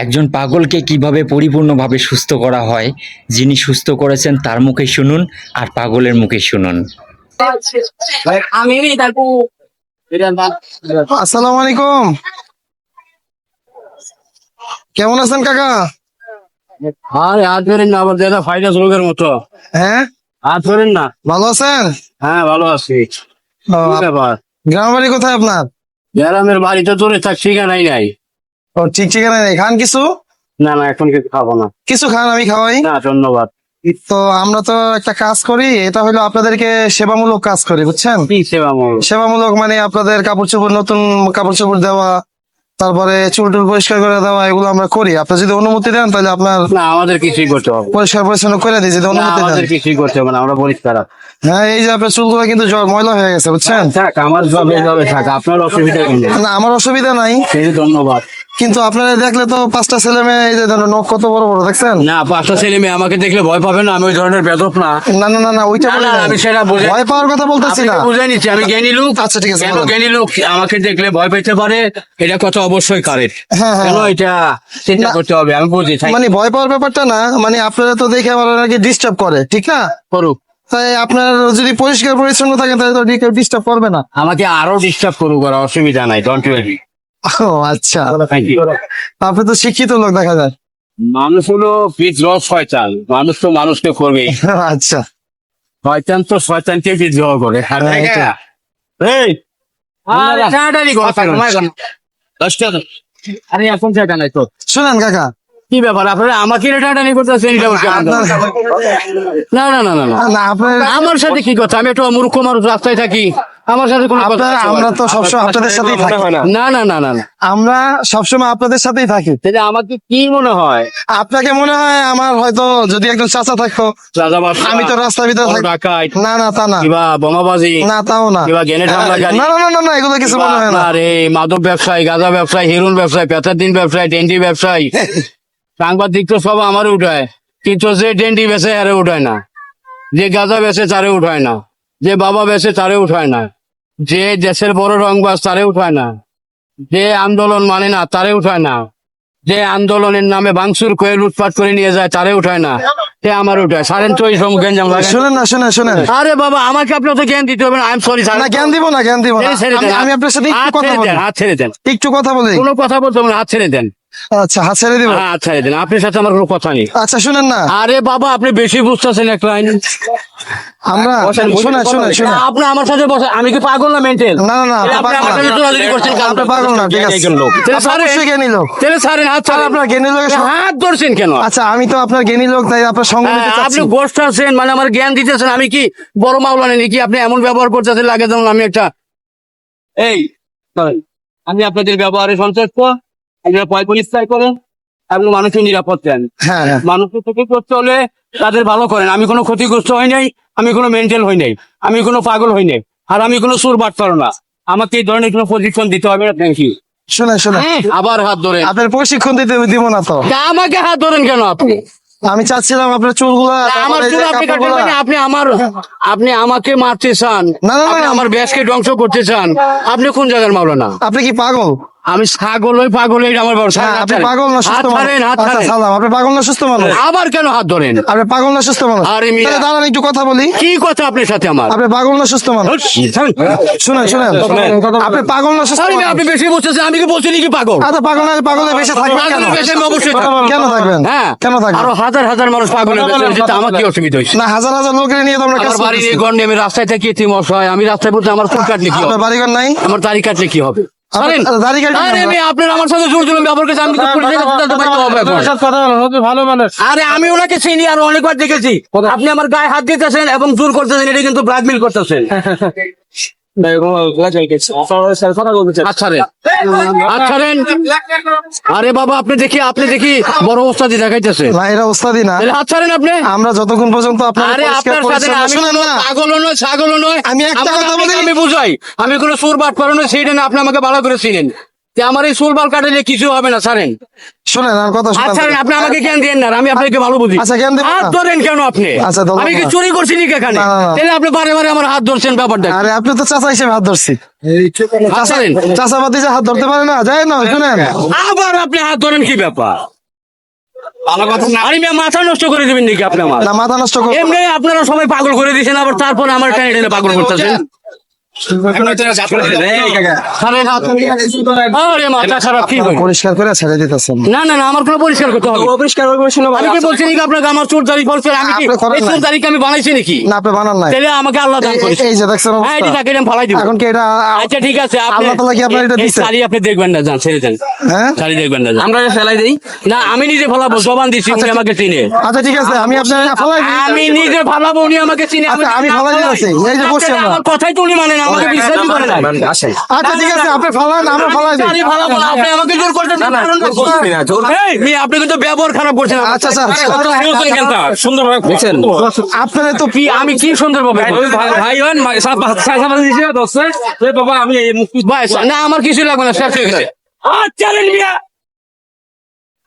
একজন পাগলকে কীভাবে পরিপূর্ণভাবে সুস্থ করা হয় যিনি সুস্থ করেছেন তার মুখে শুনুন আর পাগলের মুখে শুনুন। আসসালামু আলাইকুম। কেমন আছেন কাকা? আরে হাত ধরেন না আবার দাদা ফাইনাস রোগের মতো। হ্যাঁ? হাত ধরেন না। ভালো আছেন? হ্যাঁ ভালো আছি। ব্যাপার? গ্রামের বাড়ি কোথায় আপনার? গ্রামের বাড়িতে তোরে থাক ঠিকানাই নাই। ও ঠিক ঠিকানা নেই। খান কিছু? না না এখন কিছু খাব না। কিছু খান আমি খাওয়াই। না ধন্যবাদ। তো আমরা তো একটা কাজ করি এটা হলো আপনাদেরকে সেবামূলক কাজ করি বুঝছেন? সেবামূলক? মানে আপনাদের কাপড় চোপড় নতুন কাপড় চোপড় দেওয়া তারপরে চুল টুল পরিষ্কার করে দেওয়া এগুলো আমরা করি। আপনি যদি অনুমতি দেন তাহলে আপনার না আমাদের কিছুই করতে হবে। পরিষ্কার পরিচ্ছন্ন করে দিই যদি অনুমতি দেন। কিছুই করতে হবে না আমরা পরিষ্কার হ্যাঁ এই যে আপনার চুলগুলো কিন্তু ময়লা হয়ে গেছে বুঝছেন? থাক আমার জবে জবে থাক আপনার অসুবিধা না আমার অসুবিধা নাই। ধন্যবাদ। কিন্তু আপনারা দেখলে তো পাঁচটা ছেলে মেয়ে এই যে নখ কত বড় বড় দেখছেন? না পাঁচটা ছেলে মেয়ে আমাকে দেখলে ভয় পাবে না আমি ওই ধরনের বেদক না। না না না না ওইটা বলি আমি সেটা বুঝে- ভয় পাওয়ার কথা বলতেছি না। বুঝে নিচ্ছি আমি জ্ঞানী লোক। আচ্ছা, ঠিক আছে, কেন জ্ঞানী লোক আমাকে দেখলে ভয় পেতে পারে? এটা কথা অবশ্যই কারেক্ট হ্যাঁ, হ্যাঁ, কেন হ্যাঁ। এটা চিন্তা করতে হবে আমি বুঝি মানে ভয় পাওয়ার ব্যাপারটা না মানে আপনারা তো দেখে আমার নাকি ডিস্টার্ব করে ঠিক না? করুক। তাই আপনার যদি পরিষ্কার পরিচ্ছন্ন থাকেন তাহলে তো কেউ ডিস্টার্ব করবে না। আমাকে আরও ডিস্টার্ব করুক আর অসুবিধা নাই ডোন্ট ওয়ারি ও আচ্ছা। আপনি তো শিক্ষিত লোক দেখা যায়। মানুষ হলো বিদ্রোহ শয়তান। মানুষ তো মানুষকে করবে। আচ্ছা। শয়তান তো শয়তানকে বিদ্রোহ করে। আর হ্যাঁ, দেখা- আরে এখন নাই তো। শুনেন কাকা। কি ব্যাপার? আপনারা আমাকে করতেছেন না। না না না না। আমার সাথে কি কথা? আমি একটু মূর্খ মানুষ রাস্তায় থাকি। আমার সাথে কোনো কথা আপনার আমরা তো সবসময় আপনাদের সাথেই থাকি। না। না না না না আমরা সবসময় আপনাদের সাথেই থাকি। তাহলে আমাকে কি মনে হয়? আপনাকে মনে হয় আমার হয়তো যদি একজন চাচা থাকতো আমি তো রাস্তার ভিতরে থাকি না না তা না। কিবা বোমাবাজি না তাও না। কিবা গ্রেনেড হামলা না না না না না এগুলো কিছু মনে হয় না। আরে মাদক ব্যবসায়ী গাঁজা ব্যবসায়ী হেরুন ব্যবসায়ী পেতার ব্যবসায়ী ডেন্ডি ব্যবসায়ী সাংবাদিক তো সব আমার উঠায় কিন্তু যে ডেন্ডি বেচে আরে উঠায় না। যে গাঁজা বেচে তারে উঠায় না। যে বাবা বেচে তারে উঠায় না। যে দেশের বড় রংবাজ তারে উঠায় না। যে আন্দোলন মানে না তারে উঠায় না। যে আন্দোলনের নামে ভাঙচুর করে লুটপাট করে নিয়ে যায় তারে উঠায় না। সে আমার উঠায়। সারেন তো এই সব গেঞ্জাম লাগে না শুনেন শুনেন। আরে বাবা আমাকে আপনার জ্ঞান দিতে হবে না। আই এম সরি না জ্ঞান দিব না জ্ঞান দিব না। আমি- আপনার সাথে একটু হাত কথা ছেড়ে বলি। দেন, হাত ছেড়ে দেন। একটু কথা বলি। কোনো কথা বলতে হবে না, হাত ছেড়ে দেন। আচ্ছা হাত ছেড়ে দিব? হাত ছেড়ে দেন আপনার সাথে আমার কোনো কথা নেই। আচ্ছা শুনেন না। আরে বাবা আপনি বেশি বুঝতেছেন এক লাইন। আমরা শুনেন শুনেন শুনেন। আপনি আমার সাথে বসে আমি কি পাগল না মেন্টেল? না না না আপনি আমার সাথে জোরাজুরি করছেন কেন? আপনি পাগল না ঠিক আছে। একজন লোক। তাহলে। অবশ্যই জ্ঞানী লোক। তাহলে ছাড়েন হাত ছাড়েন। আপনার জ্ঞানী লোকের হাত ধরছেন কেন? আচ্ছা আমি তো আপনার জ্ঞানী লোক তাই আপনার সঙ্গে নিতে হ্যাঁ, চাচ্ছি। আপনি গোষ্ঠ আছেন মানে আমার জ্ঞান দিতেছেন আমি কি বড় মাওলানা নাকি? আপনি এমন ব্যবহার করতেছেন? লাগে যেমন আমি একটা এই আমি আপনাদের ব্যবহারে সন্তুষ্ট। পয় পরিষ্কার করেন এবং মানুষের নিরাপদ দেন। হ্যাঁ হ্যাঁ। মানুষের থেকে করতে হলে তাদের ভালো করেন। আমি কোনো ক্ষতিগ্রস্ত হই নাই আমি কোনো মেন্টাল হই নাই আমি কোনো পাগল হই নাই আর আমি কোনো সুর বাট পারো না। আমাকে এই ধরনের কোনো প্রশিক্ষণ দিতে হবে না থ্যাংক ইউ শুনেন শুনেন। আবার হাত ধরেন। আপনার প্রশিক্ষণ দিতে দিব না তো। আমাকে হাত ধরেন কেন আপনি? আমি চাচ্ছিলাম আপনার চুলগুলা আমার চুল আপনি কাটবেন মানে আপনি আমার আপনি আমাকে মারতে চান। না। আমার ব্যাসকে ধ্বংস করতে চান। আপনি কোন জায়গার মাওলানা? আপনি কি পাগল? আমি ছাগল ওই পাগল এই আমার বড় হ্যাঁ আপনি পাগল না সুস্থ মানুষ। হাত আচ্ছা সালাম আপনি পাগল না সুস্থ মানুষ? আবার কেন হাত ধরেন? আপনি পাগল না সুস্থ মানুষ? আরে মিয়া। তাহলে দাঁড়ান একটু কথা বলি। কি কথা আপনার সাথে আমার? আপনি পাগল না সুস্থ মানুষ? শুনেন শুনেন। আপনি পাগল না সুস্থ মানুষ? আপনি বেশি বুঝতেছেন আমি কি বলছি নাকি পাগল? আচ্ছা পাগল না পাগলের বেশি থাকবেন কেন? পাগলের বেশে অবশ্যই কেন থাকবেন? হ্যাঁ কেন থাকবেন? আরও হাজার হাজার মানুষ পাগলের বেশে যেতে আমার কি অসুবিধা হয়েছে? না হাজার হাজার লোকের নিয়ে তো আমরা কাজ বাড়ির করতেছি। গন্ডে আমি রাস্তায় থেকে এটি মশাই আমি রাস্তায় বলতে আমার ফুল কাটলে কি আপনার হবে? বাড়িঘর নাই? আমার দাড়ি কাটলে কি হবে? আমি ওনাকে চিনি আর অনেকবার দেখেছি। আপনি আমার গায়ে হাত দিতেছেন এবং জোর করতেছেন এটা কিন্তু ব্ল্যাকমেল করতেছেন। আরে বাবা আপনি দেখি আপনি দেখি বড় অবস্থা দেখাইতেছে। না ওস্তাদি না। তাহলে আপনি? আমরা যতক্ষণ পর্যন্ত আপনার আরে আপনার সাথে না, আমি কোন না। নয় নয় আমি একটা কথা বলি- আমি বুঝাই। আমি কোনো সুর বাট পারো না সেইটা না আপনি আমাকে ভালো করে চিনেন। যে আমার এই চুল বাল কাটালে কিছু হবে না ছাড়েন। শুনেন আর কথা আচ্ছা শুনেন আপনি আমাকে জ্ঞান দিয়েন না আমি আপনাকে ভালো বুঝি। আচ্ছা, জ্ঞান দেবেন হাত ধরেন কেন আপনি? আচ্ছা, আমি কি চুরি করছি নাকি এখানে? না, না, না। তাহলে আপনি বারে বারে আমার হাত ধরছেন ব্যাপারটা। আরে আপনি তো চাচা হিসেবে হাত ধরছি। চাচাবাদি যে হাত ধরতে পারে না যায় না শুনেন। আবার আপনি হাত ধরেন কি ব্যাপার? আরে মাথা নষ্ট করে দেবেন নাকি আপনি আমার? মাথা নষ্ট করব এমনি আপনারা সবাই পাগল করে দিয়েছেন আবার তারপরে আমার টেনে টেনে পাগল করতেছেন। ছাড়েন হাত। আরে মাথা খারাপ কি হইল? পরিষ্কার করে ছেড়ে দিতেছেন না না না আমার কোনো পরিষ্কার করতে হবে অপরিষ্কার আমি কি বলছি নাকি আপনাকে আমার চোর দাড়ি বলছেন আমি কি আপনি করেন এই নাই। চোর দাড়িকে আমি বানাইছি নাকি না আপনি বানান নাই তাহলে আমাকে আল্লাহ দান করেছে এই যে দেখছেন হ্যাঁ এটি তাকে আমি ফালাই দিব এখন কি এটা আচ্ছা ঠিক আছে আল্লাহ তাআলা কি আপনার এটা দিছে? শাড়ি আপনি দেখবেন না যান ছেড়ে দেন হ্যাঁ শাড়ি দেখবেন না আমরা ফেলাই দেই না আমি নিজে ফালাবো জবান দিচ্ছি উনি আমাকে চিনে আচ্ছা ঠিক আছে আমি আপনার ফালাই আমি নিজে ফালাবো উনি আমাকে চিনে আচ্ছা, আমি ফালাই ফালাই, এই যে বসছি আমার কথাই তো উনি মানে না আমাকে বিশ্বাসই করে না আসেন। আচ্ছা ঠিক আছে আপনি ফালান আমরা ফালাই দিই। আমি ফালাবো না, আপনি আমাকে জোর করতেছেন এই, মেয়ে, আপনি কিন্তু ব্যবহার খারাপ করছেন। আচ্ছা স্যার দেখছেন আপনার তো কি আমি কি সুন্দর ভাবে ভাই হন দিছে দোস্ত বাবা আমি এই মুখ ভাই না আমার কিছু লাগবে না শেষ হয়ে গেছে। আচ্ছা মিয়া।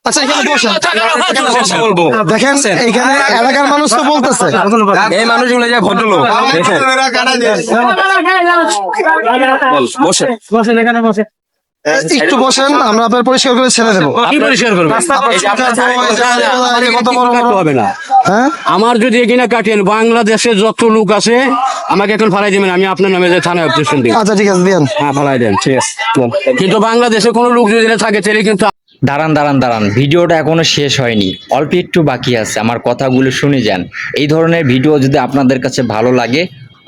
আচ্ছা এখানে বসেন। বলব। দেখেন এখানে এলাকার মানুষ তো বলতেছে। এই মানুষগুলো যে ভদ্রলোক। বসে। বসেন এখানে বসে একটু বসেন আমরা আপনার পরিষ্কার করে ছেড়ে দেবো। পরিষ্কার হবে না। হ্যাঁ? আমার যদি এখানে কাটেন বাংলাদেশে যত লোক আছে আমাকে এখন ফালাই দিবেন আমি আপনার নামে যে থানায় অবজেকশন দিই। আচ্ছা ঠিক আছে দিন হ্যাঁ ফালাই দেন ঠিক আছে। কিন্তু বাংলাদেশে কোনো লোক যদি থাকে তাহলে কিন্তু দাঁড়ান দাঁড়ান দাঁড়ান। ভিডিওটা এখনও শেষ হয়নি। অল্প একটু বাকি আছে। আমার কথাগুলো শুনে যান। এই ধরনের ভিডিও যদি আপনাদের কাছে ভালো লাগে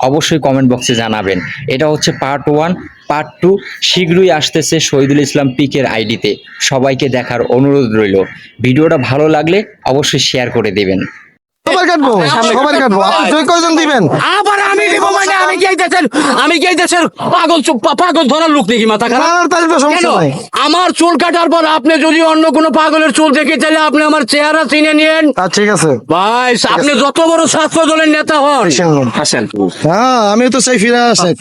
অবশ্যই কমেন্ট বক্সে জানাবেন। এটা হচ্ছে পার্ট ওয়ান পার্ট টু শীঘ্রই আসতেছে শহীদুল ইসলাম পিকের আইডিতে। সবাইকে দেখার অনুরোধ রইল। ভিডিওটা ভালো লাগলে অবশ্যই শেয়ার করে দেবেন। সবার কাটবো? সবার কাটবো? আপনি জয় কয়জন দিবেন? আবার আমি মানে কি এই দেশের আমি কি এই দেশের পাগল পাগল ধরার লোক নাকি মাথা খারাপ? আমার চুল কাটার পর আপনি যদি অন্য কোনো পাগলের চুল দেখে তাহলে আপনি আমার চেহারা চিনে নিয়েন। ঠিক আছে। ভাই আপনি যত বড় ছাত্র দলের নেতা হন। আসেন হ্যাঁ আমি তো সেই ফিরে আসে